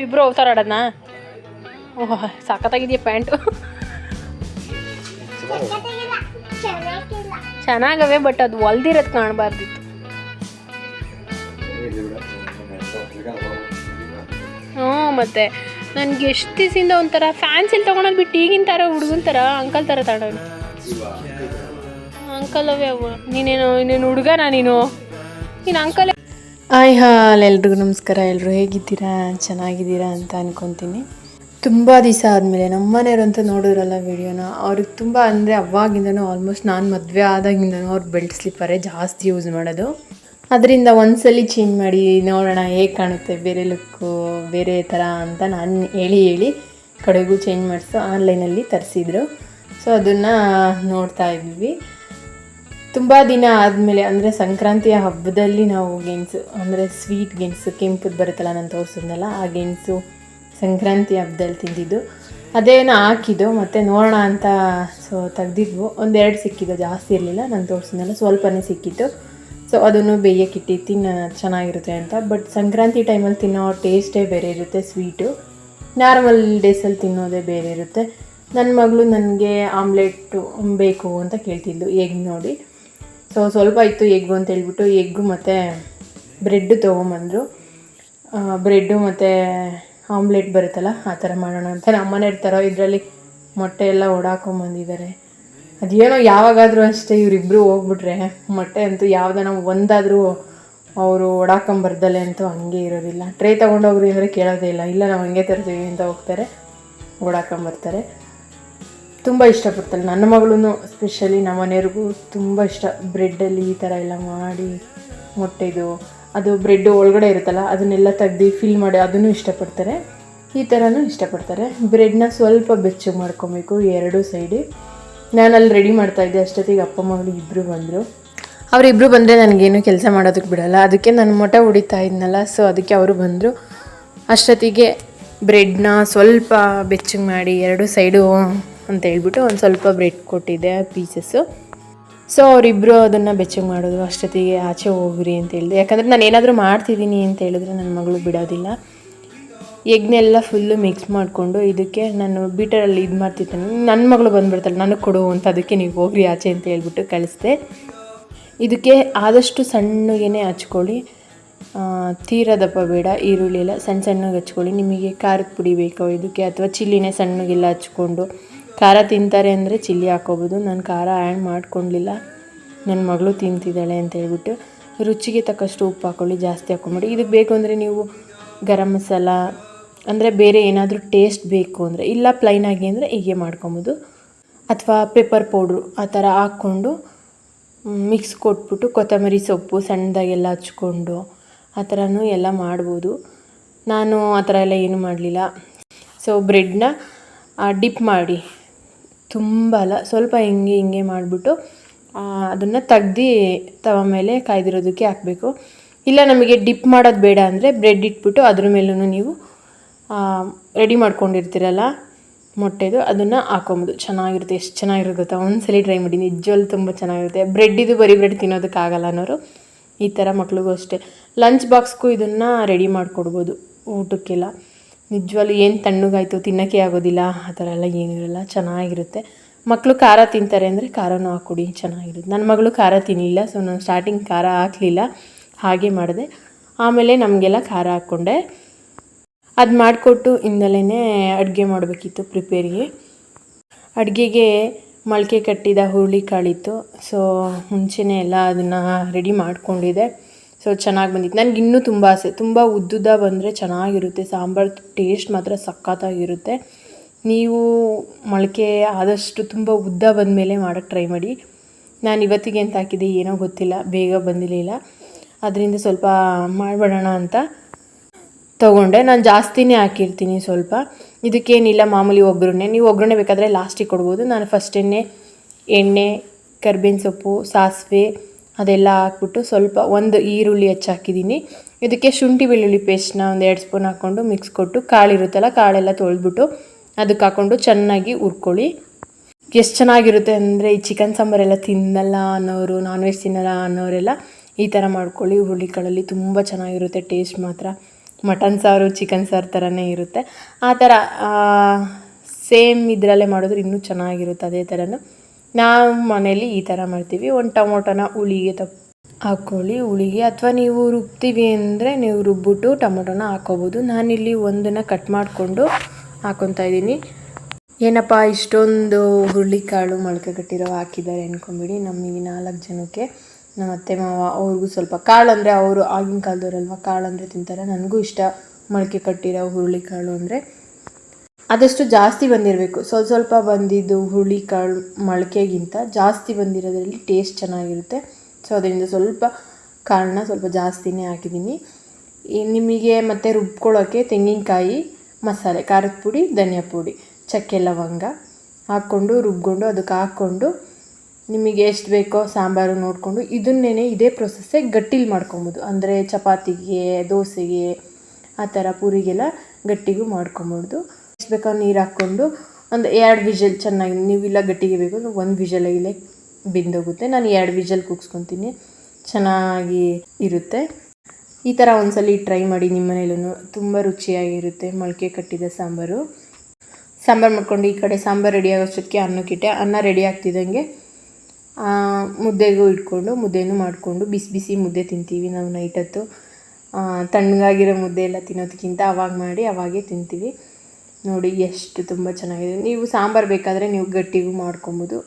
ಇಬ್ರು ಅವತಾರ ಆಡೋಣ ಓಹ್ ಸಾಕತ್ತಾಗಿದೆಯಾ ಪ್ಯಾಂಟು? ಚೆನ್ನಾಗವೆ ಬಟ್ ಅದು ಹೊಲ್ದಿರೋದು ಕಾಣಬಾರ್ದಿತ್ತು. ಹ್ಞೂ ಮತ್ತೆ ನನಗೆ ಎಷ್ಟು ದಿವಸದಿಂದ ಒಂಥರ ಫ್ಯಾನ್ಸಿಲ್ ತೊಗೊಳೋದು ಬಿಟ್ಟು ಈಗಿನ ಥರ ಹುಡುಗನ ಥರ ಅಂಕಲ್ ಥರ ತಗೊಂಡು ಅಂಕಲ್ ಅವೇ ಅವ ನೀನೇನು ನೀನು ಹುಡುಗನ ನೀನು? ನೀನು ಅಂಕಲ್ ಹಾಯ್ ಹಾಲ್ ಎಲ್ರಿಗೂ ನಮಸ್ಕಾರ. ಎಲ್ಲರೂ ಹೇಗಿದ್ದೀರಾ? ಚೆನ್ನಾಗಿದ್ದೀರಾ ಅಂತ ಅಂದ್ಕೊತೀನಿ ತುಂಬ ದಿವಸ ಆದಮೇಲೆ ನಮ್ಮ ಮನೆಯವ್ರಂತೂ ನೋಡಿದ್ರಲ್ಲ ವಿಡಿಯೋನ, ಅವ್ರಿಗೆ ತುಂಬ ಅಂದರೆ ಅವಾಗಿಂದನೂ ಆಲ್ಮೋಸ್ಟ್ ನಾನು ಮದುವೆ ಆದಾಗಿಂದನೂ ಅವ್ರು ಬೆಲ್ಟ್ ಸ್ಲಿಪ್ಪರೇ ಜಾಸ್ತಿ ಯೂಸ್ ಮಾಡೋದು. ಅದರಿಂದ ಒಂದ್ಸಲಿ ಚೇಂಜ್ ಮಾಡಿ ನೋಡೋಣ, ಹೇಗೆ ಕಾಣುತ್ತೆ, ಬೇರೆ ಲುಕ್ಕು, ಬೇರೆ ಥರ ಅಂತ ನಾನು ಹೇಳಿ ಹೇಳಿ ಕಡೆಗೂ ಚೇಂಜ್ ಮಾಡಿಸು ಆನ್ಲೈನಲ್ಲಿ ತರಿಸಿದ್ರು. ಸೊ ಅದನ್ನು ನೋಡ್ತಾ ಇದ್ವಿ. ತುಂಬ ದಿನ ಆದಮೇಲೆ, ಅಂದರೆ ಸಂಕ್ರಾಂತಿಯ ಹಬ್ಬದಲ್ಲಿ ನಾವು ಗೆಣಸು ಅಂದರೆ ಸ್ವೀಟ್ ಗೆಣಸು ಕೆಂಪುದು ಬರುತ್ತಲ್ಲ ನಾನು ತೋರಿಸಿದ್ನಲ್ಲ, ಆ ಗೆಣಸು ಸಂಕ್ರಾಂತಿ ಹಬ್ಬದಲ್ಲಿ ತಿಂದಿದ್ದು. ಅದೇನೋ ಹಾಕಿದ್ದು, ಮತ್ತು ನೋಡೋಣ ಅಂತ ಸೊ ತೆಗ್ದಿದ್ವು. ಒಂದೆರಡು ಸಿಕ್ಕಿದ್ದು, ಜಾಸ್ತಿ ಇರಲಿಲ್ಲ, ನಾನು ತೋರಿಸಿದ್ನಲ್ಲ, ಸ್ವಲ್ಪನೇ ಸಿಕ್ಕಿತ್ತು. ಸೊ ಅದನ್ನು ಬೇಯಕ್ಕಿಟ್ಟು ತಿನ್ನ, ಚೆನ್ನಾಗಿರುತ್ತೆ ಅಂತ. ಬಟ್ ಸಂಕ್ರಾಂತಿ ಟೈಮಲ್ಲಿ ತಿನ್ನೋ ಟೇಸ್ಟೇ ಬೇರೆ ಇರುತ್ತೆ ಸ್ವೀಟು ನಾರ್ಮಲ್ ಡೇಸಲ್ಲಿ ತಿನ್ನೋದೇ ಬೇರೆ ಇರುತ್ತೆ. ನನ್ನ ಮಗಳು ನನಗೆ ಆಮ್ಲೆಟ್ಟು ಬೇಕು ಅಂತ ಕೇಳ್ತಿದ್ಲು, ಹೇಗೆ ನೋಡಿ. ಸೊ ಸ್ವಲ್ಪ ಇತ್ತು ಎಗ್ಗು ಅಂತ ಹೇಳ್ಬಿಟ್ಟು ಎಗ್ಗು ಮತ್ತು ಬ್ರೆಡ್ಡು ತೊಗೊಂಬಂದರು. ಬ್ರೆಡ್ಡು ಮತ್ತು ಆಮ್ಲೆಟ್ ಬರುತ್ತಲ್ಲ, ಆ ಥರ ಮಾಡೋಣ ಅಂತ. ನಮ್ಮನೆ ಥರ ಇದರಲ್ಲಿ ಮೊಟ್ಟೆ ಎಲ್ಲ ಓಡಾಕೊಂಬಂದಿದ್ದಾರೆ. ಅದೇನೋ ಯಾವಾಗಾದರೂ ಅಷ್ಟೇ ಇವರಿಬ್ಬರು ಹೋಗ್ಬಿಟ್ರೆ, ಮೊಟ್ಟೆ ಅಂತೂ ಯಾವ್ದಾನ ಒಂದಾದರೂ ಅವರು ಓಡಾಕೊಂಬರ್ದಲೆ ಅಂತೂ ಹಂಗೆ ಇರೋದಿಲ್ಲ. ಟ್ರೇ ತೊಗೊಂಡೋಗ್ರಿ ಅಂದರೆ ಕೇಳೋದೇ ಇಲ್ಲ. ಇಲ್ಲ, ನಾವು ಹಂಗೆ ತರ್ತೀವಿ ಅಂತ ಹೋಗ್ತಾರೆ, ಓಡಾಕೊಂಬರ್ತಾರೆ. ತುಂಬ ಇಷ್ಟಪಡ್ತಾಳೆ ನನ್ನ ಮಗಳೂ ಸ್ಪೆಷಲಿ ನಮ್ಮ ಮನೆಯವ್ರಿಗೂ ತುಂಬ ಇಷ್ಟ. ಬ್ರೆಡ್ಡಲ್ಲಿ ಈ ಥರ ಎಲ್ಲ ಮಾಡಿ ಮೊಟ್ಟೆದು, ಅದು ಬ್ರೆಡ್ ಒಳಗಡೆ ಇರುತ್ತಲ್ಲ, ಅದನ್ನೆಲ್ಲ ತೆಗ್ದು ಫಿಲ್ ಮಾಡಿ ಅದನ್ನು ಇಷ್ಟಪಡ್ತಾರೆ. ಈ ಥರನೂ ಇಷ್ಟಪಡ್ತಾರೆ. ಬ್ರೆಡ್ನ ಸ್ವಲ್ಪ ಬೆಚ್ಚಗೆ ಮಾಡ್ಕೊಬೇಕು ಎರಡೂ ಸೈಡಿ ನಾನು ಅಲ್ಲಿ ರೆಡಿ ಮಾಡ್ತಾಯಿದ್ದೆ ಅಷ್ಟೊತ್ತಿಗೆ ಅಪ್ಪ ಮಗಳು ಇಬ್ಬರು ಬಂದರು. ಅವರಿಬ್ಬರು ಬಂದರೆ ನನಗೇನು ಕೆಲಸ ಮಾಡೋದಕ್ಕೆ ಬಿಡಲ್ಲ. ಅದಕ್ಕೆ ನಾನು ಮೊಟ್ಟೆ ಹೊಡಿತಾ ಇದ್ನಲ್ಲ ಸೊ ಅದಕ್ಕೆ ಅವರು ಬಂದರು. ಅಷ್ಟೊತ್ತಿಗೆ ಬ್ರೆಡ್ನ ಸ್ವಲ್ಪ ಬೆಚ್ಚಗೆ ಮಾಡಿ ಎರಡು ಸೈಡು ಅಂತ ಹೇಳ್ಬಿಟ್ಟು ಒಂದು ಸ್ವಲ್ಪ ಬ್ರೆಡ್ ಕೊಟ್ಟಿದ್ದೆ ಪೀಸಸ್ಸು ಸೊ ಅವರಿಬ್ಬರು ಅದನ್ನು ಬೆಚ್ಚಗೆ ಮಾಡೋದು ಅಷ್ಟೊತ್ತಿಗೆ ಆಚೆ ಹೋಗ್ರಿ ಅಂತ ಹೇಳಿದೆ. ಯಾಕಂದರೆ ನಾನು ಏನಾದರೂ ಮಾಡ್ತಿದ್ದೀನಿ ಅಂತ ಹೇಳಿದ್ರೆ ನನ್ನ ಮಗಳು ಬಿಡೋದಿಲ್ಲ. ಎಗ್ನೆಲ್ಲ ಫುಲ್ಲು ಮಿಕ್ಸ್ ಮಾಡಿಕೊಂಡು ಇದಕ್ಕೆ ನಾನು ಬೀಟರಲ್ಲಿ ಇದು ಮಾಡ್ತಿರ್ತೇನೆ. ನನ್ನ ಮಗಳು ಬಂದುಬಿಡ್ತಾಳೆ, ನನಗೆ ಕೊಡು ಅಂತ ಅದಕ್ಕೆ ನೀವು ಹೋಗ್ರಿ ಆಚೆ ಅಂತ ಹೇಳ್ಬಿಟ್ಟು ಕಳಿಸ್ದೆ. ಇದಕ್ಕೆ ಆದಷ್ಟು ಸಣ್ಣಗೇ ಹಚ್ಕೊಳ್ಳಿ. ತೀರದಪ್ಪ ಬೇಡ, ಈರುಳ್ಳಿ ಎಲ್ಲ ಸಣ್ಣ ಸಣ್ಣಗೆ ಹಚ್ಕೊಳ್ಳಿ. ನಿಮಗೆ ಖಾರದ ಪುಡಿ ಬೇಕೋ ಇದಕ್ಕೆ, ಅಥವಾ ಚಿಲ್ಲಿನೇ ಸಣ್ಣಗೆಲ್ಲ ಹಚ್ಕೊಂಡು ಖಾರ ತಿಂತಾರೆ ಅಂದರೆ ಚಿಲ್ಲಿ ಹಾಕೋಬೋದು. ನಾನು ಖಾರ ಆ್ಯಡ್ ಮಾಡ್ಕೊಂಡಿಲ್ಲ. ನನ್ನ ಮಗಳು ತಿಂತಿದ್ದಾಳೆ ಅಂತ ಹೇಳ್ಬಿಟ್ಟು ರುಚಿಗೆ ತಕ್ಕಷ್ಟು ಉಪ್ಪು ಹಾಕ್ಕೊಳ್ಳಿ ಜಾಸ್ತಿ ಹಾಕ್ಕೊಂಬಿಡಿ. ಇದಕ್ಕೆ ಬೇಕು ಅಂದರೆ ನೀವು ಗರಂ ಮಸಾಲ ಅಂದರೆ ಬೇರೆ ಏನಾದರೂ ಟೇಸ್ಟ್ ಬೇಕು ಅಂದರೆ, ಇಲ್ಲ ಪ್ಲೈನಾಗಿ ಅಂದರೆ ಹೀಗೆ ಮಾಡ್ಕೊಬೋದು. ಅಥವಾ ಪೆಪ್ಪರ್ ಪೌಡ್ರು ಆ ಥರ ಹಾಕ್ಕೊಂಡು ಮಿಕ್ಸ್ ಕೊಟ್ಬಿಟ್ಟು ಕೊತ್ತಂಬರಿ ಸೊಪ್ಪು ಸಣ್ಣದಾಗೆಲ್ಲ ಹಚ್ಕೊಂಡು ಆ ಥರನೂ ಎಲ್ಲ ಮಾಡ್ಬೋದು. ನಾನು ಆ ಥರ ಎಲ್ಲ ಏನೂ ಮಾಡಲಿಲ್ಲ. ಸೊ ಬ್ರೆಡ್ನ ಡಿಪ್ ಮಾಡಿ. ತುಂಬ ಅಲ್ಲ, ಸ್ವಲ್ಪ ಹಿಂಗೆ ಹಿಂಗೆ ಮಾಡಿಬಿಟ್ಟು ಅದನ್ನು ತೆಗ್ದು ತವ ಮೇಲೆ ಕಾಯ್ದಿರೋದಕ್ಕೆ ಹಾಕಬೇಕು. ಇಲ್ಲ ನಮಗೆ ಡಿಪ್ ಮಾಡೋದು ಬೇಡ ಅಂದರೆ ಬ್ರೆಡ್ ಇಟ್ಬಿಟ್ಟು ಅದ್ರ ಮೇಲೂ ನೀವು ರೆಡಿ ಮಾಡ್ಕೊಂಡಿರ್ತೀರಲ್ಲ, ಮೊಟ್ಟೆದು ಅದನ್ನು ಹಾಕೊಬೋದು. ಚೆನ್ನಾಗಿರುತ್ತೆ, ಎಷ್ಟು ಚೆನ್ನಾಗಿರುತ್ತೆ ಗೊತ್ತಾ? ಒಂದ್ಸಲಿ ಟ್ರೈ ಮಾಡಿ ನಿಜವಲ್ಲಿ ತುಂಬ ಚೆನ್ನಾಗಿರುತ್ತೆ. ಬ್ರೆಡ್ ಇದು ಬರೀ ಬ್ರೆಡ್ ತಿನ್ನೋದಕ್ಕಾಗಲ್ಲ ಅನ್ನೋರು, ಈ ಥರ ಮಕ್ಳಿಗೂ ಅಷ್ಟೇ. ಲಂಚ್ ಬಾಕ್ಸ್ಗೂ ಇದನ್ನು ರೆಡಿ ಮಾಡಿಕೊಡ್ಬೋದು ಊಟಕ್ಕೆಲ್ಲ. ನಿಜವಾಗ್ಲೂ ಏನು ತಣ್ಣಗಾಯ್ತು, ತಿನ್ನೋಕ್ಕೆ ಆಗೋದಿಲ್ಲ, ಆ ಥರ ಎಲ್ಲ ಏನೂ ಇರಲ್ಲ ಚೆನ್ನಾಗಿರುತ್ತೆ. ಮಕ್ಕಳು ಖಾರ ತಿಂತಾರೆ ಅಂದರೆ ಖಾರನೂ ಹಾಕ್ಕೊಡಿ, ಚೆನ್ನಾಗಿರುತ್ತೆ. ನನ್ನ ಮಗಳು ಖಾರ ತಿನ್ನಲಿಲ್ಲ ಸೊ ನಾನು ಸ್ಟಾರ್ಟಿಂಗ್ ಖಾರ ಹಾಕಲಿಲ್ಲ, ಹಾಗೆ ಮಾಡಿದೆ. ಆಮೇಲೆ ನಮಗೆಲ್ಲ ಖಾರ ಹಾಕ್ಕೊಂಡೆ. ಅದು ಮಾಡಿಕೊಟ್ಟು ಇಂದಲೇ ಅಡುಗೆ ಮಾಡಬೇಕಿತ್ತು ಪ್ರಿಪೇರಿಗೆ. ಅಡುಗೆಗೆ ಮೊಳಕೆ ಕಟ್ಟಿದ ಹುರುಳಿಕಾಳಿತ್ತು ಸೊ ಮುಂಚೆನೇ ಎಲ್ಲ ಅದನ್ನು ರೆಡಿ ಮಾಡ್ಕೊಂಡಿದ್ದೆ. ಸೊ ಚೆನ್ನಾಗಿ ಬಂದಿತ್ತು. ನನಗೆ ಇನ್ನೂ ತುಂಬ ಆಸೆ. ತುಂಬ ಉದ್ದುದ್ದ ಬಂದರೆ ಚೆನ್ನಾಗಿರುತ್ತೆ. ಸಾಂಬಾರು ಟೇಸ್ಟ್ ಮಾತ್ರ ಸಖತ್ತಾಗಿರುತ್ತೆ. ನೀವು ಮೊಳಕೆ ಆದಷ್ಟು ತುಂಬ ಉದ್ದ ಬಂದಮೇಲೆ ಮಾಡೋಕ್ಕೆ ಟ್ರೈ ಮಾಡಿ. ನಾನು ಇವತ್ತಿಗೆ ಅಂತ ಹಾಕಿದ್ದೆ ಏನೋ ಗೊತ್ತಿಲ್ಲ. ಬೇಗ ಬಂದಿರಲಿಲ್ಲ ಅದರಿಂದ ಸ್ವಲ್ಪ ಮಾಡಿಬಿಡೋಣ ಅಂತ ತೊಗೊಂಡೆ. ನಾನು ಜಾಸ್ತಿನೇ ಹಾಕಿರ್ತೀನಿ ಸ್ವಲ್ಪ. ಇದಕ್ಕೇನಿಲ್ಲ ಮಾಮೂಲಿ ಒಗ್ಗರಣೆ. ನೀವು ಒಗ್ಗರಣೆ ಬೇಕಾದರೆ ಲಾಸ್ಟಿಗೆ ಕೊಡ್ಬೋದು. ನಾನು ಫಸ್ಟ್ ಎಣ್ಣೆ, ಕರ್ಬೇವಿನ ಸೊಪ್ಪು, ಸಾಸಿವೆ ಅದೆಲ್ಲ ಹಾಕ್ಬಿಟ್ಟು ಸ್ವಲ್ಪ ಒಂದು ಈರುಳ್ಳಿ ಹೆಚ್ಚಾಕಿದ್ದೀನಿ. ಇದಕ್ಕೆ ಶುಂಠಿ ಬೆಳ್ಳುಳ್ಳಿ ಪೇಸ್ಟ್ನ ಒಂದು ಎರಡು ಸ್ಪೂನ್ ಹಾಕ್ಕೊಂಡು ಮಿಕ್ಸ್ ಕೊಟ್ಟು ಕಾಳಿರುತ್ತಲ್ಲ ಕಾಳೆಲ್ಲ ತೊಳೆದ್ಬಿಟ್ಟು ಅದಕ್ಕೆ ಹಾಕ್ಕೊಂಡು ಚೆನ್ನಾಗಿ ಹುರ್ಕೊಳ್ಳಿ. ಎಷ್ಟು ಚೆನ್ನಾಗಿರುತ್ತೆ ಅಂದರೆ ಈ ಚಿಕನ್ ಸಾಂಬಾರೆಲ್ಲ ತಿನ್ನಲ್ಲ ಅನ್ನೋರು ನಾನ್ ವೆಜ್ ತಿನ್ನಲ್ಲ ಅನ್ನೋರೆಲ್ಲ ಈ ಥರ ಮಾಡ್ಕೊಳ್ಳಿ. ಹುರುಳಿಕಾಳಲ್ಲಿ ತುಂಬ ಚೆನ್ನಾಗಿರುತ್ತೆ ಟೇಸ್ಟ್ ಮಾತ್ರ. ಮಟನ್ ಸಾರು ಚಿಕನ್ ಸಾರು ಥರನೇ ಇರುತ್ತೆ. ಆ ಥರ ಸೇಮ್ ಇದರಲ್ಲೇ ಮಾಡಿದ್ರೆ ಇನ್ನೂ ಚೆನ್ನಾಗಿರುತ್ತೆ ಅದೇ ಥರನೂ ನಾವು ಮನೇಲಿ ಈ ಥರ ಮಾಡ್ತೀವಿ. ಒಂದು ಟೊಮೊಟೊನ ಹುಳಿಗೆ ತಪ್ಪು ಹಾಕ್ಕೊಳ್ಳಿ ಹುಳಿಗೆ ಅಥವಾ ನೀವು ರುಬ್ತೀವಿ ಅಂದರೆ ನೀವು ರುಬ್ಬಿಟ್ಟು ಟೊಮೊಟೊನ ಹಾಕ್ಕೋಬೋದು ನಾನಿಲ್ಲಿ ಒಂದನ್ನು ಕಟ್ ಮಾಡಿಕೊಂಡು ಹಾಕ್ಕೊತಾ ಇದ್ದೀನಿ. ಏನಪ್ಪ, ಇಷ್ಟೊಂದು ಹುರುಳಿಕಾಳು ಮೊಳಕೆ ಕಟ್ಟಿರೋ ಹಾಕಿದ್ದಾರೆ ಅಂದ್ಕೊಂಬಿಡಿ ನಮಗೆ ನಾಲ್ಕು ಜನಕ್ಕೆ, ನಮ್ಮ ಅತ್ತೆ ಮಾವ ಅವ್ರಿಗೂ ಸ್ವಲ್ಪ ಕಾಳು ಅಂದರೆ ಅವರು ಆಗಿನ ಕಾಲದವ್ರಲ್ವ, ಕಾಳು ಅಂದರೆ ತಿಂತಾರೆ. ನನಗೂ ಇಷ್ಟ ಮೊಳಕೆ ಕಟ್ಟಿರೋ ಹುರುಳಿಕಾಳು ಅಂದರೆ. ಆದಷ್ಟು ಜಾಸ್ತಿ ಬಂದಿರಬೇಕು. ಸ್ವಲ್ಪ ಸ್ವಲ್ಪ ಬಂದಿದ್ದು ಹುರುಳಿಕಾಳು ಮೊಳಕೆಗಿಂತ ಜಾಸ್ತಿ ಬಂದಿರೋದ್ರಲ್ಲಿ ಟೇಸ್ಟ್ ಚೆನ್ನಾಗಿರುತ್ತೆ. ಸೊ ಅದರಿಂದ ಸ್ವಲ್ಪ ಕಾಳನ್ನ ಸ್ವಲ್ಪ ಜಾಸ್ತಿನೇ ಹಾಕಿದ್ದೀನಿ. ನಿಮಗೆ ಮತ್ತು ರುಬ್ಕೊಳ್ಳೋಕ್ಕೆ ತೆಂಗಿನಕಾಯಿ, ಮಸಾಲೆ, ಖಾರದ ಪುಡಿ, ಧನಿಯಾ ಪುಡಿ, ಚಕ್ಕೆ, ಲವಂಗ ಹಾಕ್ಕೊಂಡು, ರುಬ್ಕೊಂಡು ಅದಕ್ಕೆ ಹಾಕ್ಕೊಂಡು ನಿಮಗೆ ಎಷ್ಟು ಬೇಕೋ ಸಾಂಬಾರು ನೋಡಿಕೊಂಡು ಇದನ್ನೇ ಇದೇ ಪ್ರೊಸೆಸ್ಸೇ ಗಟ್ಟಿಲಿ ಮಾಡ್ಕೊಬೋದು. ಅಂದರೆ ಚಪಾತಿಗೆ, ದೋಸೆಗೆ ಆ ಥರ ಪೂರಿಗೆಲ್ಲ ಗಟ್ಟಿಗೂ ಮಾಡ್ಕೊಬೋದು. ಎಷ್ಟು ಬೇಕೋ ನೀರು ಹಾಕ್ಕೊಂಡು ಒಂದು ಎರಡು ವಿಷಲ್ ಚೆನ್ನಾಗಿ ನೀವಿಲ್ಲ ಗಟ್ಟಿಗೆ ಬೇಕು ಒಂದು ಒಂದು ವಿಷಲಲ್ಲೇ ಬೆಂದೋಗುತ್ತೆ ನಾನು ಎರಡು ವಿಷಲ್ ಕೂಗ್ಸ್ಕೊತೀನಿ ಚೆನ್ನಾಗಿ ಇರುತ್ತೆ. ಈ ಥರ ಒಂದ್ಸಲಿ ಟ್ರೈ ಮಾಡಿ ನಿಮ್ಮ ಮನೇಲೂ ತುಂಬ ರುಚಿಯಾಗಿರುತ್ತೆ ಮೊಳಕೆ ಕಟ್ಟಿದ ಸಾಂಬಾರು. ಸಾಂಬಾರು ಮಾಡ್ಕೊಂಡು ಈ ಕಡೆ ಸಾಂಬಾರು ರೆಡಿ ಆಗೋಷ್ಟೊತ್ತಿಗೆ ಅನ್ನಕ್ಕಿಟ್ಟೆ ಅನ್ನ ರೆಡಿ ಆಗ್ತಿದ್ದಂಗೆ ಮುದ್ದೆಗೂ ಇಟ್ಕೊಂಡು, ಮುದ್ದೆನೂ ಮಾಡಿಕೊಂಡು ಬಿಸಿ ಬಿಸಿ ಮುದ್ದೆ ತಿಂತೀವಿ ನಾವು ನೈಟ್ ಹೊತ್ತು. ತಣ್ಣಗಾಗಿರೋ ಮುದ್ದೆ ಎಲ್ಲ ತಿನ್ನೋದಕ್ಕಿಂತ ಅವಾಗ ಮಾಡಿ ಅವಾಗೇ ತಿಂತೀವಿ. ನೋಡಿ, ಎಷ್ಟು ತುಂಬ ಚೆನ್ನಾಗಿದೆ. ನೀವು ಸಾಂಬಾರು ಬೇಕಾದರೆ ನೀವು ಗಟ್ಟಿಗೂ ಮಾಡ್ಕೊಬೋದು.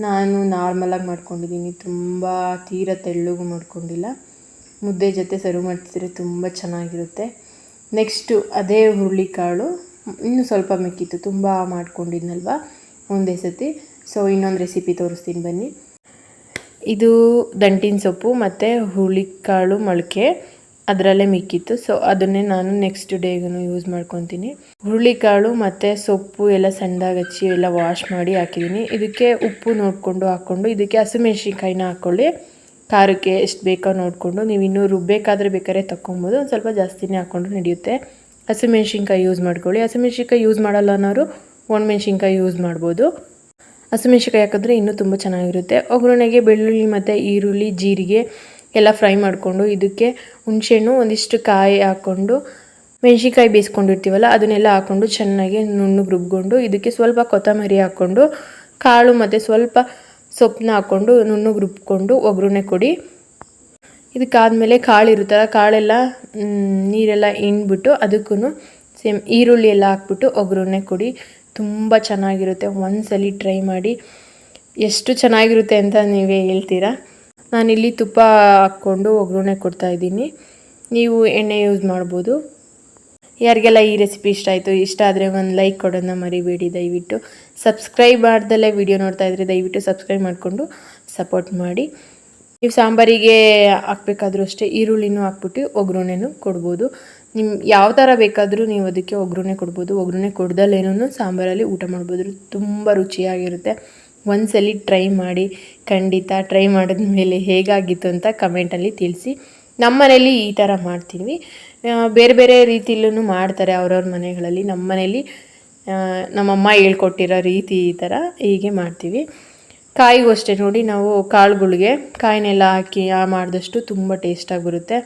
ನಾನು ನಾರ್ಮಲಾಗಿ ಮಾಡ್ಕೊಂಡಿದ್ದೀನಿ. ತುಂಬ ತೀರ ತೆಳ್ಳಗೂ ಮಾಡ್ಕೊಂಡಿಲ್ಲ. ಮುದ್ದೆ ಜೊತೆ ಸರ್ವ್ ಮಾಡ್ತಿದ್ರೆ ತುಂಬ ಚೆನ್ನಾಗಿರುತ್ತೆ. ನೆಕ್ಸ್ಟು ಅದೇ ಹುರುಳಿಕಾಳು. ಇನ್ನೂ ಸ್ವಲ್ಪ ಮೆಕ್ಕಿತ್ತು. ತುಂಬ ಮಾಡ್ಕೊಂಡಿದ್ನಲ್ವ ಒಂದೇ ಸತಿ. ಸೊ, ಇನ್ನೊಂದು ರೆಸಿಪಿ ತೋರಿಸ್ತೀನಿ ಬನ್ನಿ. ಇದು ದಂಟಿನ ಸೊಪ್ಪು ಮತ್ತು ಹುರುಳಿಕಾಳು ಮೊಳಕೆ ಅದರಲ್ಲೇ ಮಿಕ್ಕಿತ್ತು. ಸೊ ಅದನ್ನೇ ನಾನು ನೆಕ್ಸ್ಟ್ ಡೇಗೂ ಯೂಸ್ ಮಾಡ್ಕೊತೀನಿ. ಹುರುಳಿಕಾಳು ಮತ್ತು ಸೊಪ್ಪು ಎಲ್ಲ ಸಣ್ಣದಾಗಿ ಹಚ್ಚಿ ಎಲ್ಲ ವಾಶ್ ಮಾಡಿ ಹಾಕಿದ್ದೀನಿ ಇದಕ್ಕೆ ಉಪ್ಪು ನೋಡಿಕೊಂಡು ಹಾಕ್ಕೊಂಡು ಇದಕ್ಕೆ ಹಸಿಮೆಣ್ಸಿನ್ಕಾಯಿನ ಹಾಕ್ಕೊಳ್ಳಿ ಖಾರಕ್ಕೆ ಎಷ್ಟು ಬೇಕೋ ನೋಡಿಕೊಂಡು ನೀವು ಇನ್ನೂ ರುಬ್ಬೇಕಾದ್ರೆ ಬೇಕಾದ್ರೆ ತಗೊಬೋದು ಒಂದು ಸ್ವಲ್ಪ ಜಾಸ್ತಿನೇ ಹಾಕ್ಕೊಂಡು ನಡೆಯುತ್ತೆ. ಹಸಿಮೆಣ್ಸಿನ್ಕಾಯಿ ಯೂಸ್ ಮಾಡ್ಕೊಳ್ಳಿ. ಹಸಿಮೆಣ್ಸಿನ್ಕಾಯಿ ಯೂಸ್ ಮಾಡಲ್ಲ ಅನ್ನೋರು ಒಣಮೆಣ್ಸಿನ್ಕಾಯಿ ಯೂಸ್ ಮಾಡ್ಬೋದು. ಹಸಿಮೆಣ್ಸಿನ್ಕಾಯಿ ಹಾಕಿದ್ರೆ ಇನ್ನೂ ತುಂಬ ಚೆನ್ನಾಗಿರುತ್ತೆ. ಒಗ್ಗರಣೆಗೆ ಬೆಳ್ಳುಳ್ಳಿ ಮತ್ತು ಈರುಳ್ಳಿ, ಜೀರಿಗೆ ಎಲ್ಲ ಫ್ರೈ ಮಾಡಿಕೊಂಡು ಇದಕ್ಕೆ ಹುಣಸೆಹಣ್ಣು ಒಂದಿಷ್ಟು ಕಾಯಿ ಹಾಕ್ಕೊಂಡು ಮೆಣಸಿನ್ಕಾಯಿ ಬೇಯಿಸ್ಕೊಂಡಿರ್ತೀವಲ್ಲ, ಅದನ್ನೆಲ್ಲ ಹಾಕ್ಕೊಂಡು ಚೆನ್ನಾಗಿ ನುಣ್ಣಗೆ ರುಬ್ಕೊಂಡು ಇದಕ್ಕೆ ಸ್ವಲ್ಪ ಕೊತ್ತಂಬರಿ ಹಾಕ್ಕೊಂಡು ಕಾಳು ಮತ್ತು ಸ್ವಲ್ಪ ಸೊಪ್ಪನ್ನ ಹಾಕ್ಕೊಂಡು ನುಣ್ಣಗೆ ರುಬ್ಕೊಂಡು ಒಗ್ಗರಣೆ ಕೊಡಿ. ಇದಕ್ಕಾದಮೇಲೆ ಕಾಳು ಇರುತ್ತಲ್ಲ, ಕಾಳೆಲ್ಲ ನೀರೆಲ್ಲ ಹಿಂಡ್ಬಿಟ್ಟು ಅದಕ್ಕೂ ಸೇಮ್ ಈರುಳ್ಳಿ ಎಲ್ಲ ಹಾಕ್ಬಿಟ್ಟು ಒಗ್ಗರಣೆ ಕೊಡಿ. ತುಂಬ ಚೆನ್ನಾಗಿರುತ್ತೆ, ಒಂದ್ಸಲಿ ಟ್ರೈ ಮಾಡಿ. ಎಷ್ಟು ಚೆನ್ನಾಗಿರುತ್ತೆ ಅಂತ ನೀವೇ ಹೇಳ್ತೀರಾ? ನಾನಿಲ್ಲಿ ತುಪ್ಪ ಹಾಕ್ಕೊಂಡು ಒಗ್ಗರಣೆ ಕೊಡ್ತಾಯಿದ್ದೀನಿ ನೀವು ಎಣ್ಣೆ ಯೂಸ್ ಮಾಡ್ಬೋದು. ಯಾರಿಗೆಲ್ಲ ಈ ರೆಸಿಪಿ ಇಷ್ಟ ಆಯಿತು, ಇಷ್ಟ ಆದರೆ ಒಂದು ಲೈಕ್ ಕೊಡೋದನ್ನ ಮರಿಬೇಡಿ. ದಯವಿಟ್ಟು ಸಬ್ಸ್ಕ್ರೈಬ್ ಮಾಡ್ದಲ್ಲೇ ವಿಡಿಯೋ ನೋಡ್ತಾ ಇದ್ರೆ ದಯವಿಟ್ಟು ಸಬ್ಸ್ಕ್ರೈಬ್ ಮಾಡಿಕೊಂಡು ಸಪೋರ್ಟ್ ಮಾಡಿ. ನೀವು ಸಾಂಬಾರಿಗೆ ಹಾಕ್ಬೇಕಾದ್ರೂ ಅಷ್ಟೇ ಈರುಳ್ಳಿನೂ ಹಾಕ್ಬಿಟ್ಟು ಒಗ್ಗರಣೆನೂ ಕೊಡ್ಬೋದು. ನಿಮ್ಮ ಯಾವ ಥರ ಬೇಕಾದರೂ ನೀವು ಅದಕ್ಕೆ ಒಗ್ಗರಣೆ ಕೊಡ್ಬೋದು. ಒಗ್ಗರಣೆ ಕೊಡ್ದಲ್ಲೇನೂ ಸಾಂಬಾರಲ್ಲಿ ಊಟ ಮಾಡ್ಬೋದು. ತುಂಬ ರುಚಿಯಾಗಿರುತ್ತೆ. ಒಂದ್ಸಲಿ ಟ್ರೈ ಮಾಡಿ, ಖಂಡಿತ ಟ್ರೈ ಮಾಡಿದ ಮೇಲೆ ಹೇಗಾಗಿತ್ತು ಅಂತ ಕಮೆಂಟಲ್ಲಿ ತಿಳಿಸಿ. ನಮ್ಮ ಮನೇಲಿ ಈ ಥರ ಮಾಡ್ತೀವಿ. ಬೇರೆ ಬೇರೆ ರೀತಿಲೂ ಮಾಡ್ತಾರೆ ಅವ್ರವ್ರ ಮನೆಗಳಲ್ಲಿ. ನಮ್ಮ ಮನೇಲಿ ನಮ್ಮಮ್ಮ ಹೇಳ್ಕೊಟ್ಟಿರೋ ರೀತಿ ಈ ಥರ ಹೀಗೆ ಮಾಡ್ತೀವಿ. ಕಾಯಿಗೂ ಅಷ್ಟೇ ನೋಡಿ ನಾವು ಕಾಳುಗಳಿಗೆ, ಕಾಯಿನೆಲ್ಲ ಹಾಕಿ ಆ ಮಾಡಿದಷ್ಟು ತುಂಬ ಟೇಸ್ಟಾಗಿ ಬರುತ್ತೆ.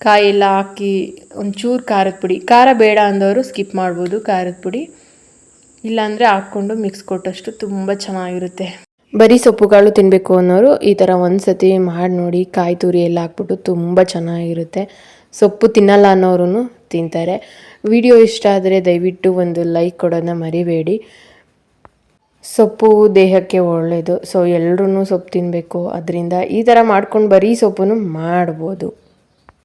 ಕಾಯಿ ಎಲ್ಲ ಹಾಕಿ ಒಂಚೂರು ಖಾರದ ಪುಡಿ. ಖಾರ ಬೇಡ ಅಂದವರು ಸ್ಕಿಪ್ ಮಾಡ್ಬೋದು ಖಾರದ ಪುಡಿ. ಇಲ್ಲಾಂದರೆ ಹಾಕ್ಕೊಂಡು ಮಿಕ್ಸ್ ಕೊಟ್ಟಷ್ಟು ತುಂಬ ಚೆನ್ನಾಗಿರುತ್ತೆ. ಬರೀ ಸೊಪ್ಪುಗಳು ತಿನ್ನಬೇಕು ಅನ್ನೋರು ಈ ಥರ ಒಂದು ಸತಿ ಮಾಡಿ ನೋಡಿ, ಕಾಯಿ ತುರಿ ಎಲ್ಲ ಹಾಕ್ಬಿಟ್ಟು ತುಂಬ ಚೆನ್ನಾಗಿರುತ್ತೆ. ಸೊಪ್ಪು ತಿನ್ನಲ್ಲ ಅನ್ನೋರು ತಿಂತಾರೆ. ವಿಡಿಯೋ ಇಷ್ಟ ಆದರೆ ದಯವಿಟ್ಟು ಒಂದು ಲೈಕ್ ಕೊಡೋದನ್ನ ಮರಿಬೇಡಿ. ಸೊಪ್ಪು ದೇಹಕ್ಕೆ ಒಳ್ಳೆಯದು ಸೊ ಎಲ್ಲರೂ ಸೊಪ್ಪು ತಿನ್ನಬೇಕು ಅದರಿಂದ ಈ ಥರ ಮಾಡ್ಕೊಂಡು ಬರೀ ಸೊಪ್ಪನ್ನು ಮಾಡ್ಬೋದು.